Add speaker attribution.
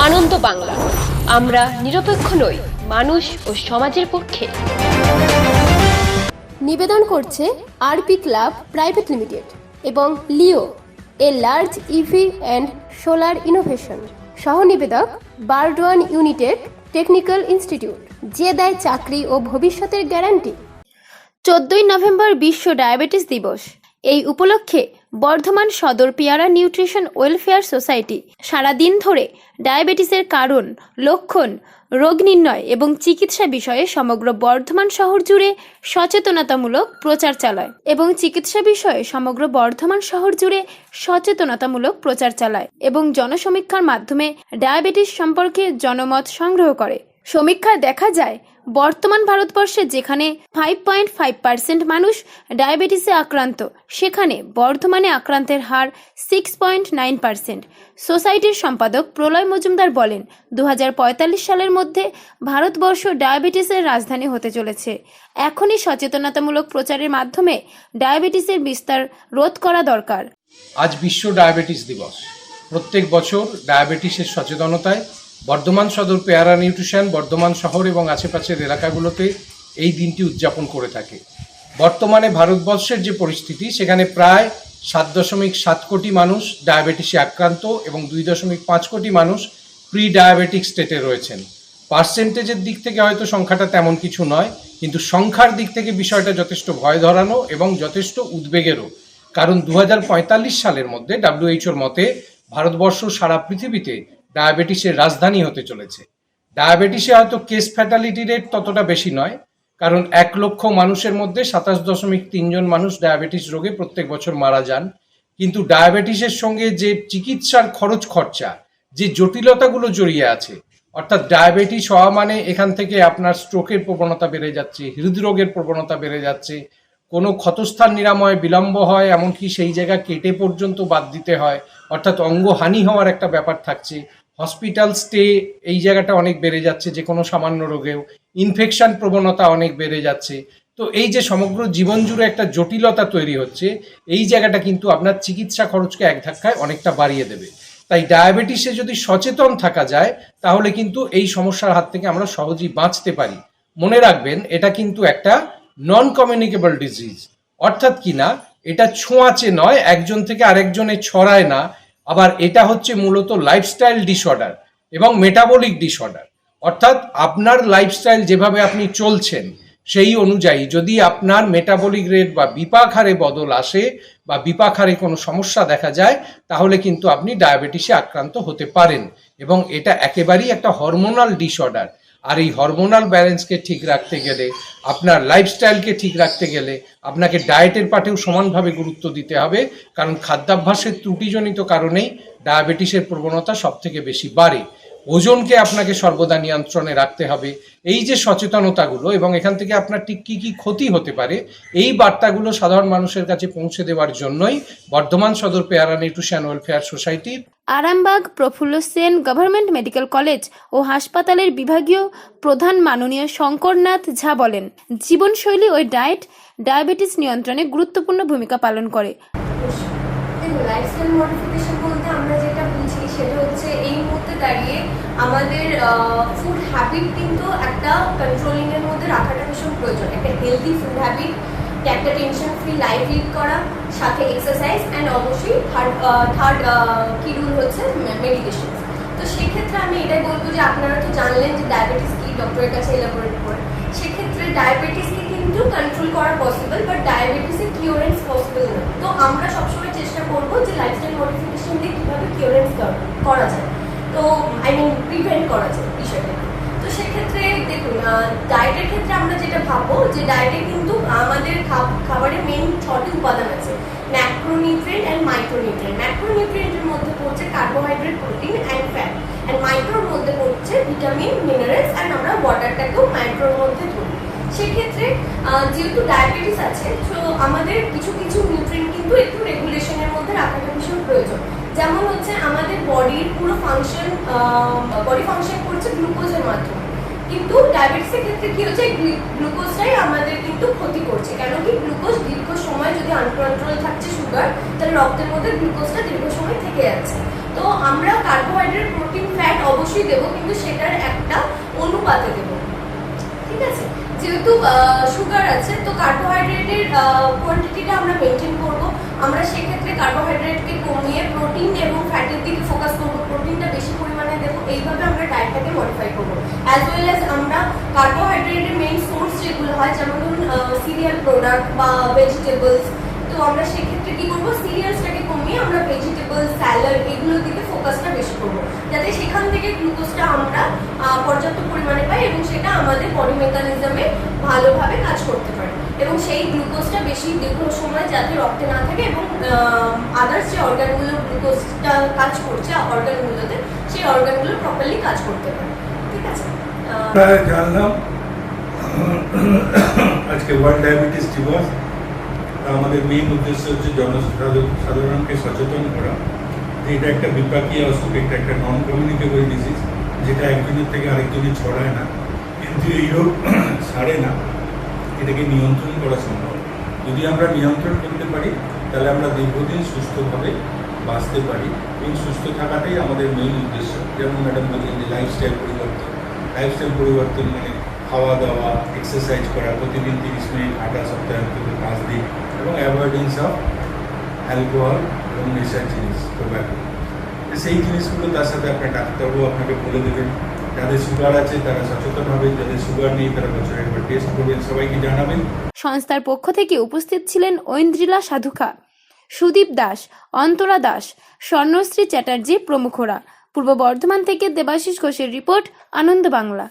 Speaker 1: আনন্দ বাংলা। আমরা নিরপেক্ষ নই মানুষ ও সমাজের পক্ষে।
Speaker 2: নিবেদন করছে আরপি ক্লাব প্রাইভেট লিমিটেড এবং Leo a large EV and solar innovation. সহ নিবেদক বারডোয়ান ইউনিটেড টেকনিক্যাল ইনস্টিটিউট যে দেয় চাকরি ও ভবিষ্যতের গ্যারান্টি। চোদ্দই নভেম্বর বিশ্ব ডায়াবেটিস দিবস। এই উপলক্ষে বর্ধমান সদর পেয়ারা নিউট্রিশন ওয়েলফেয়ার সোসাইটি। সারাদিন ধরে ডায়াবেটিসের কারণ, লক্ষণ, রোগ নির্ণয় এবং চিকিৎসা বিষয়ে সমগ্র বর্ধমান শহর জুড়ে সচেতনতামূলক প্রচার চালায় এবং চিকিৎসা বিষয়ে সমগ্র বর্ধমান শহর জুড়ে সচেতনতামূলক প্রচার চালায় এবং জনসমীক্ষার মাধ্যমে ডায়াবেটিস সম্পর্কে জনমত সংগ্রহ করে। সমীক্ষায় দেখা যায়, বর্তমান ভারতবর্ষে যেখানে ফাইভ পয়েন্ট ফাইভ পার্সেন্ট মানুষ ডায়াবেটিসে আক্রান্ত, সেখানে বর্ধমানে আক্রান্তের হার সিক্স পয়েন্ট নাইন পার্সেন্ট সোসাইটির সম্পাদক প্রলয় মজুমদার বলেন দু হাজার পঁয়তাল্লিশ সালের মধ্যে ভারতবর্ষ ডায়াবেটিসের রাজধানী হতে চলেছে। এখনই সচেতনতামূলক প্রচারের মাধ্যমে ডায়াবেটিসের বিস্তার রোধ করা দরকার।
Speaker 3: আজ বিশ্ব ডায়াবেটিস দিবস। প্রত্যেক বছর ডায়াবেটিসের সচেতনতায় বর্ধমান সদর পেয়ারা নিউট্রিশন বর্ধমান শহর এবং আশেপাশের এলাকাগুলোতে এই দিনটি উদযাপন করে থাকে। বর্তমানে ভারতবর্ষের যে পরিস্থিতি, সেখানে প্রায় সাত দশমিক সাত কোটি মানুষ ডায়াবেটিসে আক্রান্ত এবং দুই দশমিক পাঁচ কোটি মানুষ প্রি ডায়াবেটিক স্টেটে রয়েছেন। পার্সেন্টেজের দিক থেকে হয়তো সংখ্যাটা তেমন কিছু নয়, কিন্তু সংখ্যার দিক থেকে বিষয়টা যথেষ্ট ভয় ধরানো এবং যথেষ্ট উদ্বেগেরও। কারণ দু হাজার পঁয়তাল্লিশ সালের মধ্যে ডাব্লিউএইচওর মতে ভারতবর্ষ সারা পৃথিবীতে ডায়াবেটিসের রাজধানী হতে চলেছে। ডায়াবেটিসে হয়তো কেস ফ্যাটালিটি রেট ততটা বেশি নয়, কারণ এক লক্ষ মানুষের মধ্যে সাতাশ দশমিক তিনজন মানুষ ডায়াবেটিস রোগে প্রত্যেক বছর মারা যান। কিন্তু ডায়াবেটিসের সঙ্গে যে চিকিৎসার খরচ খরচা, যে জটিলতাগুলো জড়িয়ে আছে, অর্থাৎ ডায়াবেটিস হওয়া মানে এখান থেকে আপনার স্ট্রোকের প্রবণতা বেড়ে যাচ্ছে, হৃদরোগের প্রবণতা বেড়ে যাচ্ছে, কোনো ক্ষতস্থান নিরাময় বিলম্ব হয়, এমনকি সেই জায়গা কেটে পর্যন্ত বাদ দিতে হয়, অর্থাৎ অঙ্গহানি হওয়ার একটা ব্যাপার থাকছে। হসপিটাল স্টে এই জায়গাটা অনেক বেড়ে যাচ্ছে, যে কোনো সামান্য রোগেও। ইনফেকশন প্রবণতা অনেক বেড়ে যাচ্ছে। তো এই যে সমগ্র জীবন জুড়ে একটা জটিলতা তৈরি হচ্ছে, এই জায়গাটা কিন্তু আপনার চিকিৎসা খরচকে এক ধাক্কায় অনেকটা বাড়িয়ে দেবে। তাই ডায়াবেটিসে যদি সচেতন থাকা যায়, তাহলে কিন্তু এই সমস্যার হাত থেকে আমরা সহজেই বাঁচতে পারি। মনে রাখবেন, এটা কিন্তু একটা নন কমিউনিকেবল ডিজিজ অর্থাৎ কি না, এটা ছোঁয়াচে নয়, একজন থেকে আরেকজনে ছড়ায় না আবার এটা হচ্ছে মূলত লাইফস্টাইল ডিসঅর্ডার এবং মেটাবলিক ডিসঅর্ডার অর্থাৎ আপনার লাইফস্টাইল যেভাবে আপনি চলছেন, সেই অনুযায়ী যদি আপনার মেটাবলিক রেট বা বিপাক হারে বদল আসে বা বিপাক হারে কোনো সমস্যা দেখা যায়, তাহলে কিন্তু আপনি ডায়াবেটিসে আক্রান্ত হতে পারেন এবং এটা একেবারেই একটা হরমোনাল ডিসঅর্ডার আর এই হরমোনাল ব্যালেন্সকে ঠিক রাখতে গেলে, আপনার লাইফস্টাইলকে ঠিক রাখতে গেলে, আপনাকে ডায়েটের পাঠেও সমানভাবে গুরুত্ব দিতে হবে। কারণ খাদ্যাভ্যাসের ত্রুটিজনিত কারণেই ডায়াবেটিসের প্রবণতা সব থেকে বেশি বাড়ে। ওজনকে আপনাকে সর্বদা নিয়ন্ত্রণে রাখতে হবে। এই যে সচেতনতাগুলো এবং এখান থেকে আপনার ঠিক কী কী ক্ষতি হতে পারে, এই বার্তাগুলো সাধারণ মানুষের কাছে পৌঁছে দেওয়ার জন্যই বর্ধমান সদর পেয়ারা নিউট্রিশন ওয়েলফেয়ার সোসাইটির
Speaker 2: Arambagh Prafulla Sen government medical college ও হাসপাতালের বিভাগীয় প্রধান মাননীয় শঙ্করনাথ ঝা বলেন, জীবনশৈলী ও ডায়েট ডায়াবেটিস নিয়ন্ত্রণে গুরুত্বপূর্ণ ভূমিকা পালন করে।
Speaker 4: দাঁড়িয়ে আমাদের ফুড হ্যাবিট কিন্তু একটা কন্ট্রোলিং এর মধ্যে রাখাটা ভীষণ প্রয়োজন। একটা হেলদি ফুড হ্যাবিট একটা টেনশন ফ্রি লাইফ লিড করা, সাথে এক্সারসাইজ অ্যান্ড অবশ্যই থার্ড থার্ড কি রুল হচ্ছে? মেডিটেশন তো সেক্ষেত্রে আমি এটাই বলব যে আপনারা তো জানলেন যে ডায়াবেটিস কি ডক্টরের কাছে এলাবোরেট করে। সেক্ষেত্রে ডায়াবেটিসকে কিন্তু কন্ট্রোল করা পসিবল বাট ডায়াবেটিসের কিউরেন্স পসিবল না। তো আমরা সবসময় চেষ্টা করব যে লাইফস্টাইল মডিফিকেশন দিয়ে কীভাবে কিউরেন্স করা যায়। তো আই মিন প্রিভেন্ট করা যায়। সেক্ষেত্রে দেখুন ডায়েটের ক্ষেত্রে আমরা যেটা ভাববো যে ডায়েটে কিন্তু আমাদের খাব- খাবারের মেন ছটি উপাদান আছে। ম্যাক্রোনিউট্রিয়েন্ট অ্যান্ড মাইক্রোনিউট্রিয়েন্ট ম্যাক্রোনিউট্রিয়েন্টের মধ্যে পড়ছে carbohydrate protein and fat and মাইক্রোর মধ্যে পড়ছে ভিটামিন মিনারেলস অ্যান্ড আমরা ওয়াটারটাকেও মাইক্রোর মধ্যে ধরি। সেক্ষেত্রে যেহেতু ডায়াবেটিস আছে, তো আমাদের কিছু কিছু নিউট্রিয়েন্ট কিন্তু একটু রেগুলেশনের মধ্যে রাখাটা ভীষণ প্রয়োজন। যেমন হচ্ছে আমাদের বডির পুরো ফাংশন বডি ফাংশন করছে গ্লুকোজের মাধ্যমে। কিন্তু ডায়াবেটিসের ক্ষেত্রে কি হচ্ছে গ্লুকোজটাই আমাদের কিন্তু ক্ষতি করছে। কেন কি গ্লুকোজ দীর্ঘ সময় যদি আনকন্ট্রোল থাকছে সুগার, তাহলে রক্তের মধ্যে গ্লুকোজটা দীর্ঘ সময় থেকে যাচ্ছে। তো আমরা কার্বোহাইড্রেট, প্রোটিন, ফ্যাট অবশ্যই দেবো, কিন্তু সেটার একটা অনুপাতে দেবো। ঠিক আছে? যেহেতু সুগার আছে, তো কার্বোহাইড্রেটের কোয়ান্টিটিটা আমরা মেনটেন করব। আমরা সেক্ষেত্রে কার্বোহাইড্রেটকে কমিয়ে প্রোটিন এবং ফ্যাটের দিকে ফোকাস করব। প্রোটিনটা বেশি পরিমাণে দেবো, এইভাবে আমরা ডায়েটটাকে মডিফাই করব। অ্যাজ ওয়েল অ্যাজ আমরা কার্বোহাইড্রেটের মেইন সোর্স যেগুলো হয়, যেমন ধরুন সিরিয়াল প্রোডাক্ট বা ভেজিটেবলস তো আমরা সেক্ষেত্রে কি করব? সিরিয়ালসটাকে কমিয়ে আমরা ভেজিটেবল স্যালাড এগুলোর দিকে ফোকাসটা বেশি করব। যাতে সেখান থেকে গ্লুকোজটা আমরা পর্যাপ্ত পরিমাণে পাই এবং সেটা আমাদের বডি মেকানিজমে ভালোভাবে কাজ করতে পারে। এবং সেই গ্লুকোজটা বেশি দীর্ঘ সময় যাতে রক্তে না থাকে এবং আদার্স যে অর্গানগুলো গ্লুকোজটা কাজ করছে অর্গানগুলোতে সেই অর্গানগুলো প্রপারলি কাজ করতে পারে। ঠিক আছে?
Speaker 5: জানলাম। আজকে ওয়ার্ল্ড ডায়াবেটিস দিবস। আমাদের মেইন উদ্দেশ্য হচ্ছে জনসাধারণকে সচেতন করা। এটা একটা বিপাকীয় অসুখ, এটা একটা নন কমিউনিকেবল ডিজিজ যেটা একজনের থেকে আরেকজনে ছড়ায় না। কিন্তু এই রোগ ছাড়ে না। এটাকে নিয়ন্ত্রণ করা সম্ভব। যদি আমরা নিয়ন্ত্রণ করতে পারি, তাহলে আমরা দীর্ঘদিন সুস্থভাবে বাঁচতে পারি। এবং সুস্থ থাকাটাই আমাদের মেইন উদ্দেশ্য। যেমন ম্যাডাম বললেন যে লাইফস্টাইল পরিবর্তন। লাইফস্টাইল পরিবর্তন মানে খাওয়া দাওয়া এক্সারসাইজ করা, প্রতিদিন তিরিশ মিনিট হাঁটা সপ্তাহে অন্তত পাঁচ দিন এবং অ্যাভয়েডেন্স অফ অ্যালকোহল এবং নেশার জিনিস টোব্যাকো সেই জিনিসগুলো তার সাথে আপনার ডাক্তারবাবু আপনাকে বলে দেবেন। যাদের সুগার আছে, তারা সচেতন হবে, যাদের সুগার নেই, তারা বছরে একবার টেস্ট করবেন, সবাইকে জানাবেন।
Speaker 6: সংস্থার পক্ষ থেকে উপস্থিত ছিলেন ঐন্দ্রিলা সাধুকা, সুদীপ দাস, অন্তরা দাস, স্বর্ণশ্রী চ্যাটার্জি প্রমুখরা। পূর্ব বর্ধমান থেকে দেবাশিস ঘোষের রিপোর্ট, আনন্দ বাংলা।